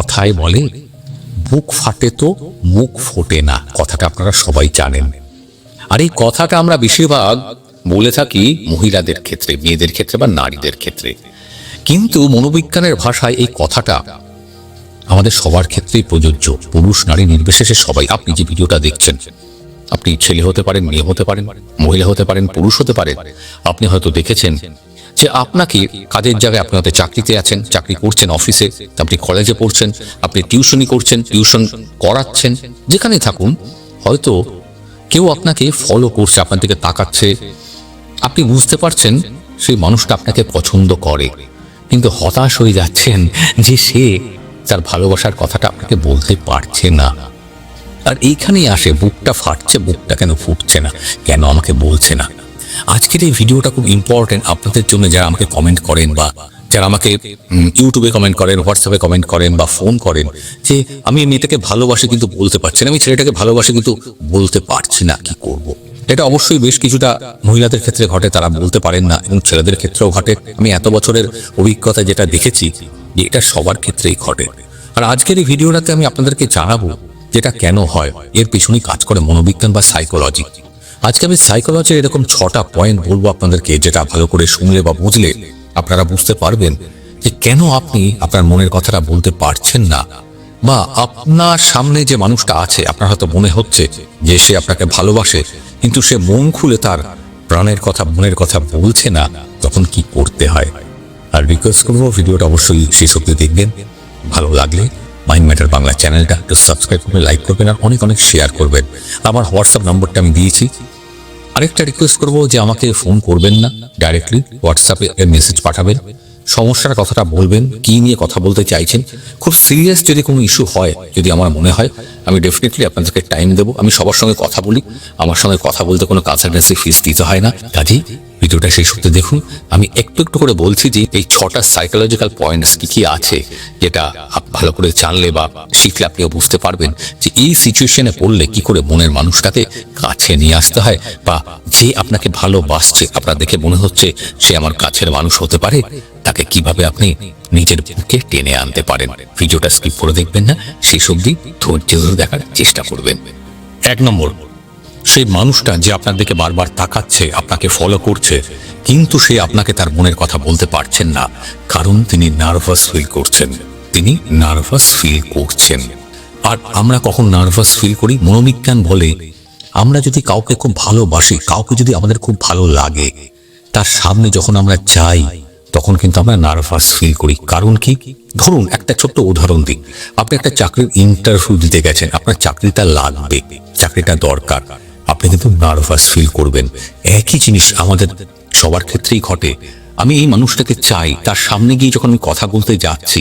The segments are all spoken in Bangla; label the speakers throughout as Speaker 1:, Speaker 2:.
Speaker 1: কথায় বলে, বুক ফাটে তো মুখ ফোটে না। কথাটা আপনারা সবাই জানেন। আর এই কথাটা আমরা বেশিরভাগ বলে থাকি মহিলাদের ক্ষেত্রে, মেয়েদের ক্ষেত্রে বা নারীদের ক্ষেত্রে। কিন্তু মনোবিজ্ঞানের ভাষায় এই কথাটা আমাদের সবার ক্ষেত্রেই প্রযোজ্য। পুরুষ, নারী নির্বিশেষে সবাই। আপনি যে ভিডিওটা দেখছেন, আপনি ছেলে হতে পারেন, মেয়ে হতে পারেন, মহিলা হতে পারেন, পুরুষ হতে পারেন। আপনি হয়তো দেখেছেন যে আপনাকে কাজের জায়গায় আপনি হয়তো চাকরিতে আছেন, চাকরি করছেন, অফিসে আপনি কলেজে পড়ছেন, আপনি টিউশনই করছেন টিউশন করাচ্ছেন, যেখানে থাকুন, হয়তো কেউ আপনাকে ফলো করছে, আপনার দিকে তাকাচ্ছে। আপনি বুঝতে পারছেন সেই মানুষটা আপনাকে পছন্দ করে, কিন্তু হতাশ হয়ে যাচ্ছেন যে সে তার ভালোবাসার কথাটা আপনাকে বলতে পারছে না। আর এইখানেই আসে, বুকটা ফাটছে, বুকটা কেন ফুটছে না, কেন আমাকে বলছে না? আজকের এই ভিডিওটা খুব ইম্পর্টেন্ট আপনাদের জন্য যারা আমাকে কমেন্ট করেন বা যারা আমাকে ইউটিউবে কমেন্ট করেন হোয়াটসঅ্যাপে কমেন্ট করেন বা ফোন করেন যে আমি মেয়েটাকে ভালোবাসি কিন্তু বলতে পারছি না, আমি ছেলেটাকে ভালোবাসি কিন্তু বলতে পারছি না, কি করব। এটা অবশ্যই বেশ কিছুটা মহিলাদের ক্ষেত্রে ঘটে, তারা বলতে পারেন না এবং ছেলেদের ক্ষেত্রেও ঘটে। আমি এত বছরের অভিজ্ঞতা যেটা দেখেছি যে এটা সবার ক্ষেত্রেই ঘটে। আর আজকের এই ভিডিওটাতে আমি আপনাদেরকে জানাব যেটা কেন হয়, এর পিছনেই কাজ করে মনোবিজ্ঞান বা সাইকোলজি আজকে আমি সাইকোলজির এরকম ছটা পয়েন্ট বলব আপনাদেরকে, যেটা ভালো করে শুনলে বা বুঝলে আপনারা বুঝতে পারবেন যে কেন আপনি আপনার মনের কথাটা বলতে পারছেন না। বা আপনার সামনে যে মানুষটা আছে, আপনার হয়তো মনে হচ্ছে যে সে আপনাকে ভালোবাসে, কিন্তু সে মন খুলে তার প্রাণের কথা, মনের কথা বলছে না, তখন কি করতে হয়? আর রিকোয়েস্ট করব, ভিডিওটা অবশ্যই শেষ অব্দি দেখবেন। ভালো লাগলে মাইন্ড ম্যাটার বাংলা চ্যানেলটা একটু সাবস্ক্রাইব করবেন লাইক করবেন, আর অনেক অনেক শেয়ার করবেন। আমার হোয়াটসঅ্যাপ নম্বরটা আমি দিয়েছি। আরেকটা রিকোয়েস্ট করব যে আমাকে ফোন করবেন না ডাইরেক্টলি হোয়াটসঅ্যাপে মেসেজ পাঠাবেন। সমস্যার কথাটা বলবেন, কি নিয়ে কথা বলতে চাইছেন। খুব সিরিয়াস যদি কোনো ইস্যু হয়, যদি আমার মনে হয়, আমি ডেফিনেটলি আপনাদেরকে টাইম দেবো। আমি সবার সঙ্গে কথা বলি। আমার সঙ্গে কথা বলতে কোনো কনসালটেন্সি ফিস দিতে হয় না। কাজেই ভিডিওটা শেষ হতে দেখুন। আমি একটু একটু করে বলছি যে এই ছটা সাইকোলজিক্যাল পয়েন্টস কি কি আছে যেটা ভালো করে জানলে বা শিখলে আপনিও বুঝতে পারবেন যে এই সিচুয়েশনে পড়লে কি করে মনের মানুষটাকে কাছে নিয়ে আসতে হয় বা যে আপনাকে ভালোবাসছে, আপনার দেখে মনে হচ্ছে সে আমার কাছের মানুষ হতে পারে, তাকে কীভাবে আপনি নিজের বুকে টেনে আনতে পারেন? ভিডিওটা স্কিপ করে দেখবেন না। শেষ অবধি ধৈর্য ধরে দেখার চেষ্টা করবেন। এক নম্বর সেই মানুষটা যে আপনার দিকে বারবার তাকাচ্ছে, আপনাকে ফলো করছে, কিন্তু সে আপনাকে তার মনের কথা বলতে পারছেন না, কারণ তিনি নার্ভাস ফিল করছেন। তিনি নার্ভাস ফিল করছেন। আর আমরা কখন নার্ভাস ফিল করি? মনোবিজ্ঞান বলে, আমরা যদি কাউকে খুব ভালোবাসি, কাউকে যদি আমাদের খুব ভালো লাগে, তার সামনে যখন আমরা যাই, তখন কিন্তু আমরা নার্ভাস ফিল করি। কারণ কি? ধরুন, একটা ছোট্ট উদাহরণ দিই। আপনি একটা চাকরির ইন্টারভিউ দিতে গেছেন, আপনার চাকরিটা লাগবে, চাকরিটা দরকার। আপনি কিন্তু নার্ভাস ফিল করবেন। একই জিনিস আমাদের সবার ক্ষেত্রেই ঘটে। আমি এই মানুষটাকে চাই, তার সামনে গিয়ে যখন আমি কথা বলতে যাচ্ছি,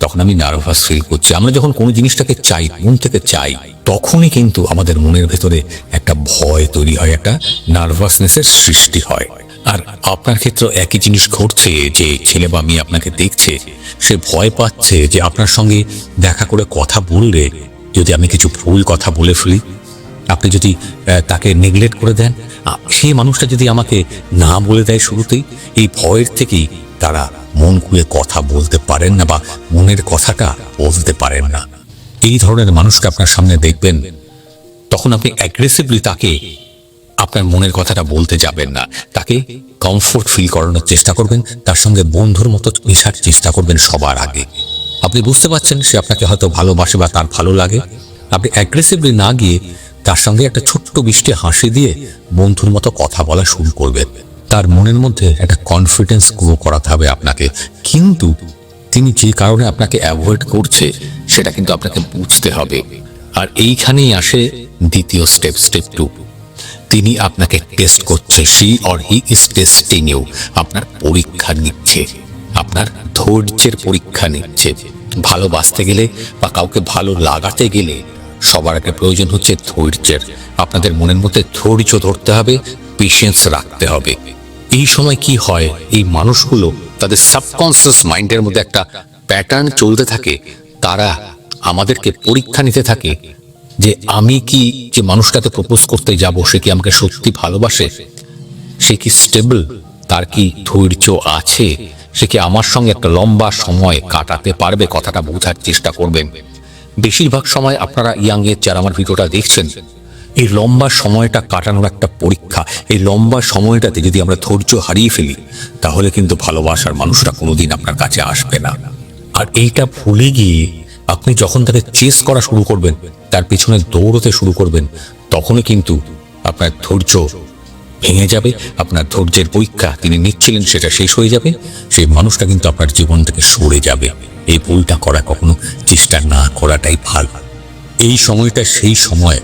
Speaker 1: তখন আমি নার্ভাস ফিল করছি। আমরা যখন কোনো জিনিসটাকে চাই, মন থেকে চাই, তখনই কিন্তু আমাদের মনের ভেতরে একটা ভয় তৈরি হয়, একটা নার্ভাসনেসের সৃষ্টি হয়। আর আপনার ক্ষেত্রে একই জিনিস ঘটছে যে ছেলে বা মেয়ে আপনাকে দেখছে, সে ভয় পাচ্ছে যে আপনার সঙ্গে দেখা করে কথা বললে যদি আমি কিছু ভুল কথা বলে ফেলি আপনি যদি তাকে নেগলেক্ট করে দেন সেই মানুষটা যদি আমাকে না বলে দেয় শুরুতেই, এই ভয়ের থেকেই তারা মন খুলে কথা বলতে পারেন না বা মনের কথাটা বলতে পারেন না। এই ধরনের মানুষকে আপনার সামনে দেখবেন, তখন আপনি অ্যাগ্রেসিভলি তাকে আপনার মনের কথাটা বলতে যাবেন না। তাকে কমফোর্ট ফিল করানোর চেষ্টা করবেন, তার সঙ্গে বন্ধুর মতো মেশার চেষ্টা করবেন সবার আগে। আপনি বুঝতে পারছেন সে আপনাকে হয়তো ভালোবাসে বা তার ভালো লাগে। আপনি অ্যাগ্রেসিভলি না গিয়ে তার সঙ্গে একটা ছোট্ট বৃষ্টি হাসি দিয়ে বন্ধুর মতো কথা বলা শুরু করবেন তার মনের মধ্যে একটা কনফিডেন্স গ্রো করাতে হবে আপনাকে। কিন্তু তিনি যে কারণে আপনাকে অ্যাভয়েড করছে, সেটা কিন্তু আপনাকে বুঝতে হবে। আর এইখানেই আসে দ্বিতীয় স্টেপ স্টেপ টু তিনি আপনাকে টেস্ট করছে see or he is testing you আপনার পরীক্ষা নিচ্ছে, আপনার ধৈর্যের পরীক্ষা নিচ্ছে। ভালোবাসতে গেলে বা কাউকে ভালো লাগাতে গেলে সবার আগে প্রয়োজন হচ্ছে ধৈর্যের। আপনাদের মনের মধ্যে ধৈর্য ধরতে হবে পেশেন্স রাখতে হবে। এই সময় কি হয়, এই মানুষগুলো তাদের সাবকনসিয়াস মাইন্ডের মধ্যে একটা প্যাটার্ন চলতে থাকে। তারা আমাদেরকে পরীক্ষা নিতে থাকে যে আমি কি যে মানুষটাকে প্রপোজ করতে যাব, সে কি আমাকে সত্যি ভালোবাসে? সে কি স্টেবল তার কি ধৈর্য আছে? সে কি আমার সঙ্গে একটা লম্বা সময় কাটাতে পারবে? কথাটা বোঝার চেষ্টা করবেন। বেশিরভাগ সময় আপনারা ইয়াং এর যারা আমার ভিডিওটা দেখছেন, এই লম্বা সময়টা কাটানোর একটা পরীক্ষা, এই লম্বা সময়টাতে যদি আমরা ধৈর্য হারিয়ে ফেলি, তাহলে কিন্তু ভালোবাসার মানুষটা কোনোদিন আপনার কাছে আসবে না। আর এইটা ভুলে গিয়ে আপনি যখন তাকে চেস করা শুরু করবেন, তার পিছনে দৌড়তে শুরু করবেন, তখনই কিন্তু আপনার ধৈর্য ভেঙে যাবে, আপনার ধৈর্যের পরীক্ষা তিনি নিচ্ছিলেন, সেটা শেষ হয়ে যাবে, সেই মানুষটা কিন্তু আপনার জীবন থেকে সরে যাবে। এই ভুলটা করা কখনো চেষ্টা না করাটাই ভালো। এই সময়টা সেই সময়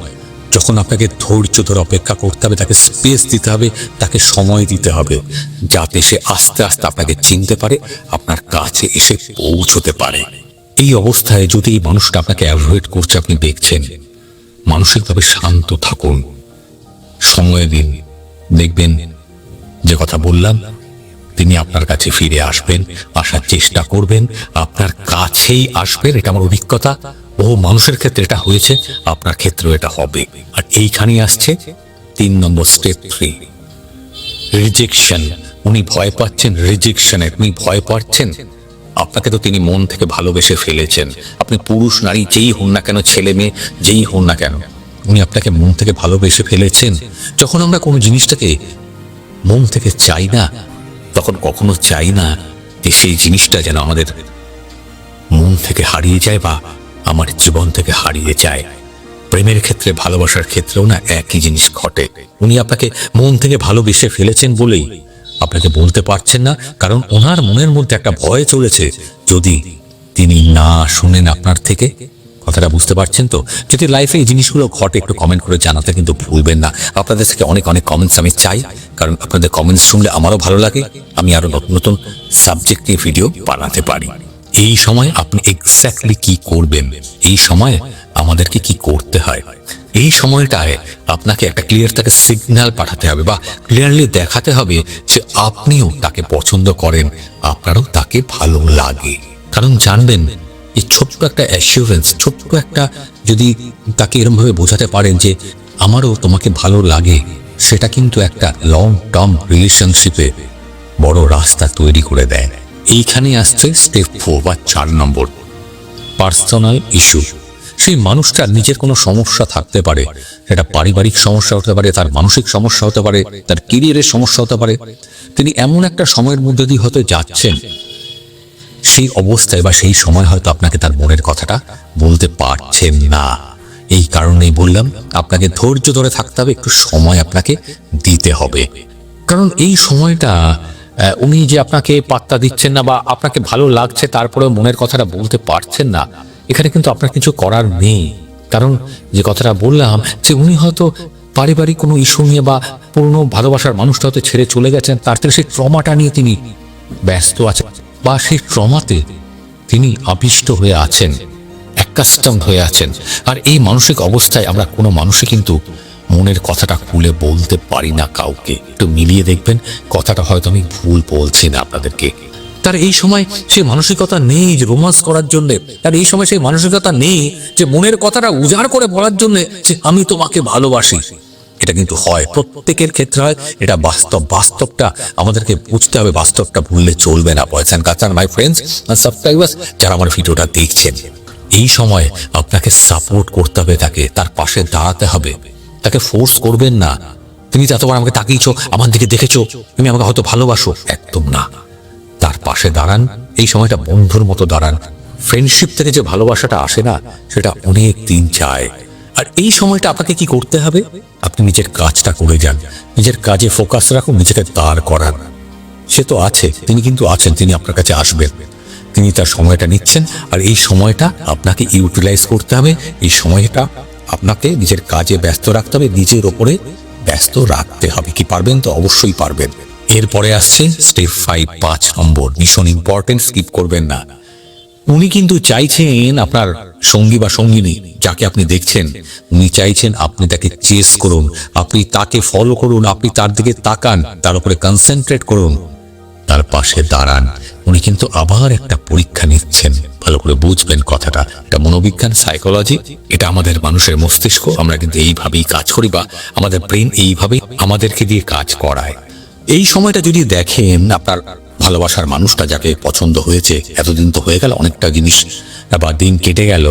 Speaker 1: যখন আপনাকে ধৈর্য ধরে অপেক্ষা করতে হবে, তাকে স্পেস দিতে হবে, তাকে সময় দিতে হবে, যাতে সে আস্তে আস্তে আপনাকে চিনতে পারে, আপনার কাছে এসে পৌঁছতে পারে। এই অবস্থায় যদি এই মানুষটা আপনাকে অ্যাভয়েড করছে, আপনি দেখছেন, মানসিকভাবে শান্ত থাকুন। সময় দিন, দেখবেন যে কথা বললাম তিনি আপনার কাছে ফিরে আসবেন, আসার চেষ্টা করবেন, আপনার কাছেই আসবেন, এটা আমার অভিজ্ঞতা। বহু মানুষের ক্ষেত্রে এটা হয়েছে, আপনার ক্ষেত্রেও এটা হবে। আর এইখানে আসছে তিন নম্বর স্টেপ থ্রি রিজেকশন উনি ভয় পাচ্ছেন রিজেকশনের উনি ভয় পাচ্ছেন। আপনাকে তো তিনি মন থেকে ভালোবেসে ফেলেছেন। আপনি পুরুষ, নারী, যেই হন না কেন, ছেলে, মেয়ে, যেই হন না কেন, উনি আপনাকে মন থেকে ভালোবেসে ফেলেছেন। যখন আমরা কোনো জিনিসটাকে মন থেকে চাই না তখন কখনো চাই না যে সেই জিনিসটা যেন আমাদের মন থেকে হারিয়ে যায় বা আমার জীবন থেকে হারিয়ে যায়। প্রেমের ক্ষেত্রে ভালোবাসার ক্ষেত্রেও না একই জিনিস ঘটে। উনি আপনাকে মন থেকে ভালোবেসে ফেলেছেন বলেই আপনাকে বলতে পারছেন না, কারণ ওনার মনের মধ্যে একটা ভয় চলেছে। যদি তিনি না শুনেন আপনার থেকে কথাটা বুঝতে পারছেন তো? যদি লাইফে এই জিনিসগুলো ঘটে, একটু কমেন্ট করে জানাতে কিন্তু ভুলবেন না। আপনাদের থেকে অনেক অনেক কমেন্টস আমি চাই। কারণ আপনাদের কমেন্টস শুনলে আমারও ভালো লাগে। আমি আরও নতুন নতুন সাবজেক্ট নিয়ে ভিডিও বানাতে পারি। এই সময় আপনি এক্স্যাক্টলি কি করবেন? এই সময় আমাদেরকে কি করতে হয়? এই সময়টায় আপনাকে একটা ক্লিয়ার তাকে সিগন্যাল পাঠাতে হবে বা ক্লিয়ারলি দেখাতে হবে যে আপনিও তাকে পছন্দ করেন। আপনারও তাকে ভালো লাগে। কারণ জানবেন এই ছোট্ট একটা অ্যাসিউরেন্স ছোট্ট একটা যদি তাকে এরমভাবে বোঝাতে পারেন যে আমারও তোমাকে ভালো লাগে, সেটা কিন্তু একটা লং টার্ম রিলেশনশিপে বড় রাস্তা তৈরি করে দেয়। এইখানে আসছে স্টেপ ফোর বা চার নম্বর পার্সোনাল ইস্যু সেই মানুষটার নিজের কোনো সমস্যা থাকতে পারে, সেটা পারিবারিক সমস্যা হতে পারে, তার মানসিক সমস্যা হতে পারে, তার কেরিয়ারের সমস্যা হতে পারে। তিনি এমন একটা সময়ের মধ্যে দিয়ে হয়তো যাচ্ছেন সেই অবস্থায় বা সেই সময় হয়তো আপনাকে তার মনের কথাটা বলতে পারছেন না। এই কারণেই বললাম, আপনাকে ধৈর্য ধরে থাকতে হবে, একটু সময় আপনাকে দিতে হবে। কারণ এই সময়টা উনি যে আপনাকে পাত্তা দিচ্ছেন না বা আপনাকে ভালো লাগছে, তারপরেও মনের কথাটা বলতে পারছেন না, এখানে কিন্তু আপনার কিছু করার নেই। কারণ যে কথাটা বললাম, যে উনি হয়তো পারিবারিক কোনো ইস্যু নিয়ে বা পুরনো ভালোবাসার মানুষটা হয়তো ছেড়ে চলে গেছেন, তার থেকে সেই ট্রমাটা নিয়ে তিনি ব্যস্ত আছেন। বা সেই ট্রমাতে তিনি আবিষ্ট হয়ে আছেন অ্যাকাস্টমড হয়ে আছেন। আর এই মানসিক অবস্থায় আমরা কোনো মানুষে কিন্তু মনের কথাটা খুলে বলতে পারি না কাউকে। একটু মিলিয়ে দেখবেন, কথাটা হয়তো আমি ভুল বলছি না আপনাদেরকে। তার এই সময় সে মানসিকতা নেই যে রোমান্স করার জন্য, তার এই সময় সেই মানসিকতা নেই যে মনের কথাটা উজাড় করে বলার জন্য, যে আমি তোমাকে ভালোবাসি। এটা কিন্তু হয়। প্রত্যেকের ক্ষেত্রে হয়। এটা বাস্তব। বাস্তবটা আমাদেরকে বুঝতে হবে। বাস্তবটা ভুললে চলবে না। বয়েস অ্যান্ড কাচার মাই ফ্রেন্ডস সাবস্ক্রাইবার্স যারা আমার ভিডিওটা দেখছেন, এই সময় আপনাকে সাপোর্ট করতে হবে তাকে। তার পাশে দাঁড়াতে হবে। তাকে ফোর্স করবেন না। তুমি যতবার আমাকে তাকিয়েছো, আমার দিকে দেখেছ, তুমি আমাকে হয়তো ভালোবাসো। একদম না। তার পাশে দাঁড়ান। এই সময়টা বন্ধুর মতো দাঁড়ান। ফ্রেন্ডশিপ থেকে যে ভালোবাসাটা আসে না, সেটা অনেক দিন যায়। আর এই সময়টা আপনাকে কি করতে হবে? আপনি নিজের কাজটা করে যান। নিজের কাজে ফোকাস রাখুন, নিজেকে দাঁড় করান। সে তো আছে, তিনি কিন্তু আছেন, তিনি আপনার কাছে আসবেন। তিনি তার সময়টা নিচ্ছেন, আর এই সময়টা আপনাকে ইউটিলাইজ করতে হবে। এই সময়টা আপনাকে নিজের কাজে ব্যস্ত রাখতে হবে, নিজের ওপরে ব্যস্ত রাখতে হবে। কি পারবেন তো অবশ্যই পারবেন। এরপরে আসছে স্টেপ ফাইভ পাঁচ নম্বর। ভীষণ ইম্পর্টেন্ট স্কিপ করবেন না। উনি কিন্তু চাইছেন আপনার সঙ্গী বা সঙ্গিনী যাকে আপনি দেখছেন, উনি চাইছেন আপনি তাকে চেস করুন, আপনি তাকে ফলো করুন, আপনি তার দিকে তাকান, তার উপরে কনসেন্ট্রেট করুন, তার পাশে দাঁড়ান। উনি কিন্তু আবার একটা পরীক্ষা নিচ্ছেন। ভালো করে বুঝবেন কথাটা। এটা মনোবিজ্ঞান সাইকোলজি এটা আমাদের মানুষের মস্তিষ্ক। আমরা কিন্তু এইভাবেই কাজ করি বা আমাদের ব্রেন এইভাবেই আমাদেরকে দিয়ে কাজ করায়। এই সময়টা যদি দেখেন, আপনার ভালোবাসার মানুষটা যাকে পছন্দ হয়েছে, এতদিন তো হয়ে গেল অনেকটা জিনিস, বা দিন কেটে গেল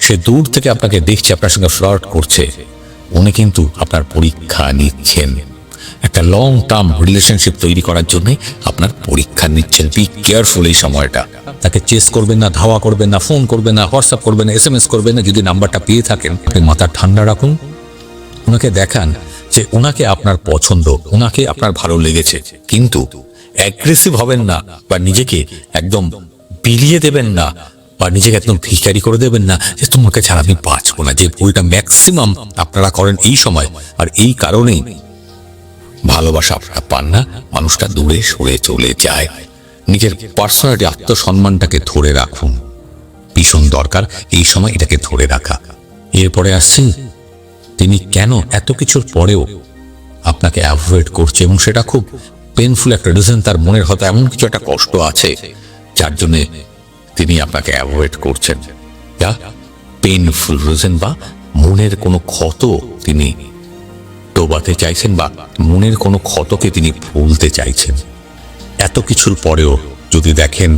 Speaker 1: সে দূর থেকে আপনাকে দেখছে, আপনার সঙ্গে ফ্লার্ট করছে। উনি কিন্তু আপনার পরীক্ষা নিচ্ছেন। একটা লং টার্ম রিলেশনশিপ তৈরি করার জন্য আপনার পরীক্ষা নিচ্ছেন। বি কেয়ারফুল এই সময়টা। তাকে চেস করবেন না, ধাওয়া করবেন না ফোন করবেন না হোয়াটসঅ্যাপ করবেন না এস এম এস করবেন না, যদি নাম্বারটা পেয়ে থাকেন, আপনি মাথা ঠান্ডা রাখুন। ওনাকে দেখান যে ওনাকে আপনার পছন্দ ওনাকে আপনার ভালো লেগেছে। কিন্তু অ্যাগ্রেসিভ হবেন না বা নিজেকে একদম বিলিয়ে দেবেন না। বা নিজেকে একদম ভিখারি করে দেবেন না যে তোমাকে ছাড়া আমি বাঁচবো না, যে ভুলটা ম্যাক্সিমাম আপনারা করেন এই সময়। আর এই কারণেই ভালোবাসা আপনারা পান না, মানুষটা দূরে সরে চলে যায়। নিজের পার্সোনালিটি আত্মসম্মানটাকে ধরে রাখুন। ভীষণ দরকার এই সময় এটাকে ধরে রাখা। এরপরে আসছেন তিনি কেন এত কিছুর পরেও আপনাকে অ্যাভয়েড করছে এবং সেটা খুব পেনফুল একটা রিজন তার মনের হয়তো এমন কিছু একটা কষ্ট আছে, যার জন্য তিনি আপনাকে অ্যাভয়েড করছেন। যা পেনফুল রিজন বা মনের কোনো ক্ষত তিনি ডোবাতে চাইছেন বা মনের কোনো ক্ষতকে তিনি ভুলতে চাইছেন। এত কিছুর পরেও যদি দেখেন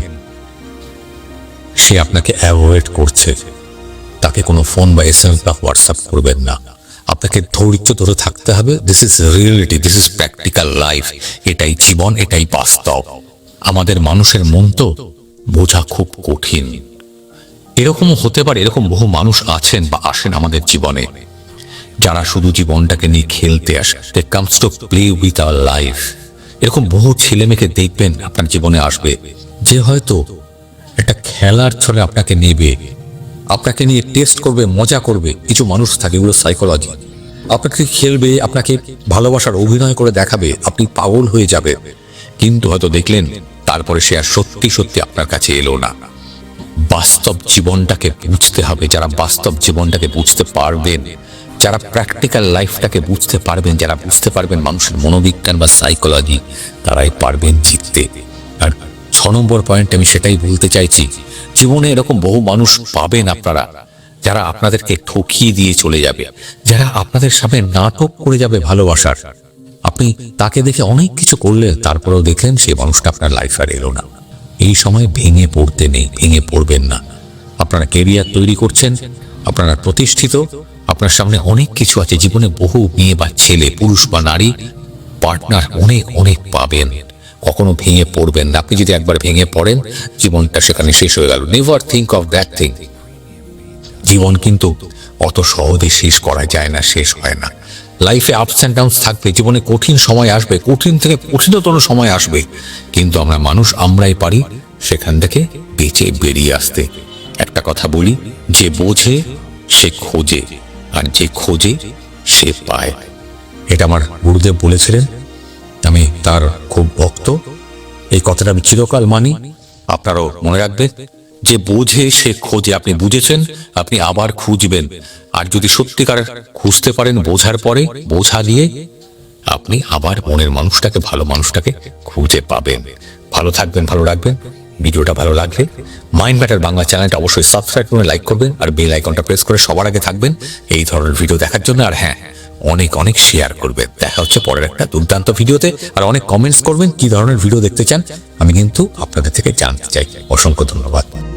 Speaker 1: সে আপনাকে অ্যাভয়েড করছে, তাকে কোনো ফোন বা এস এম বা হোয়াটসঅ্যাপ করবেন না। আপনাকে ধৈর্য ধরে থাকতে হবে this is reality this is practical life এটাই জীবন, এটাই বাস্তব। আমাদের মানুষের মন তো বোঝা খুব কঠিন। এরকম হতে পারে, এরকম বহু মানুষ আছেন বা আসেন আমাদের জীবনে, যারা শুধু জীবনটাকে নিয়ে খেলতে আসে। Comes to play with our life এরকম বহু ছেলে মেয়েকে দেখবেন, আপনার জীবনে আসবে, যে হয়তো একটা খেলার ছলে আপনাকে নেবে, আপনাকে নিয়ে টেস্ট করবে, মজা করবে। কিছু মানুষ থাকে, এগুলো সাইকোলজি আপনাকে খেলবে, আপনাকে ভালোবাসার অভিনয় করে দেখাবে, আপনি পাগল হয়ে যাবে। কিন্তু হয়তো দেখলেন তারপরে সে আর সত্যি সত্যি আপনার কাছে এলো না। বাস্তব জীবনটাকে বুঝতে হবে, যারা বাস্তব জীবনটাকে বুঝতে পারবেন, যারা প্র্যাকটিক্যাল লাইফটাকে বুঝতে পারবেন, যারা বুঝতে পারবেন মানুষের মনোবিজ্ঞান বা সাইকোলজি তারাই পারবেন জিততে। আর ছ নম্বর পয়েন্ট আমি সেটাই বলতে চাইছি, জীবনে এরকম বহু মানুষ পাবেন আপনারা, যারা আপনাদেরকে ঠকিয়ে দিয়ে চলে যাবে, যারা আপনাদের সামনে নাটক করে যাবে ভালোবাসার। আপনি তাকে দেখে অনেক কিছু করলেন তারপরেও দেখলেন সেই মানুষটা আপনার লাইফ আর এলো না। এই সময় ভেঙে পড়তে নেই, ভেঙে পড়বেন না। আপনারা কেরিয়ার তৈরি করছেন, আপনারা প্রতিষ্ঠিত, আপনার সামনে অনেক কিছু আছে। জীবনে বহু মেয়ে বা ছেলে, পুরুষ বা নারী পার্টনার অনেক অনেক পাবেন। কখনো ভেঙে পড়বেন না। আপনি যদি একবার ভেঙে পড়েন, জীবনটা সেখানে শেষ হয়ে গেল। Never think of that thing জীবন কিন্তু অত সহজে শেষ করা যায় না, শেষ হয় না। লাইফে আপস অ্যান্ড ডাউনস থাকবে, জীবনে কঠিন সময় আসবে, কঠিন থেকে কঠিনতর সময় আসবে। কিন্তু আমরা মানুষ, আমরাই পারি সেখান থেকে বেঁচে বেরিয়ে আসতে। একটা কথা বলি, যে বোঝে, সে খোঁজে, আর যে খোঁজে, সে পায়। এটা আমার গুরুদেব বলেছিলেন, আমি তার খুব ভক্ত। এই কথাটা আমি চিরকাল মানি। আপনারাও মনে রাখবেন যে বোঝে সে খোঁজে। আপনি বুঝেছেন, আপনি আবার খুঁজবেন। আর যদি সত্যিকার খুঁজতে পারেন বোঝার পরে, বোঝা দিয়ে আপনি আবার মনের মানুষটাকে, ভালো মানুষটাকে খুঁজে পাবেন। ভালো থাকবেন, ভালো রাখবেন। ভিডিওটা ভালো লাগলে মাইন্ড ম্যাটার বাংলা চ্যানেলটা অবশ্যই সাবস্ক্রাইব করে লাইক করবেন আর বেল আইকনটা প্রেস করে সবার আগে থাকবেন এই ধরনের ভিডিও দেখার জন্য। আর হ্যাঁ অনেক অনেক শেয়ার করবেন। দেখা হচ্ছে পরের একটা দুর্দান্ত ভিডিওতে। আর অনেক কমেন্টস করবেন, কি ধরনের ভিডিও দেখতে চান, আমি কিন্তু আপনাদের থেকে জানতে চাই। অসংখ্য ধন্যবাদ।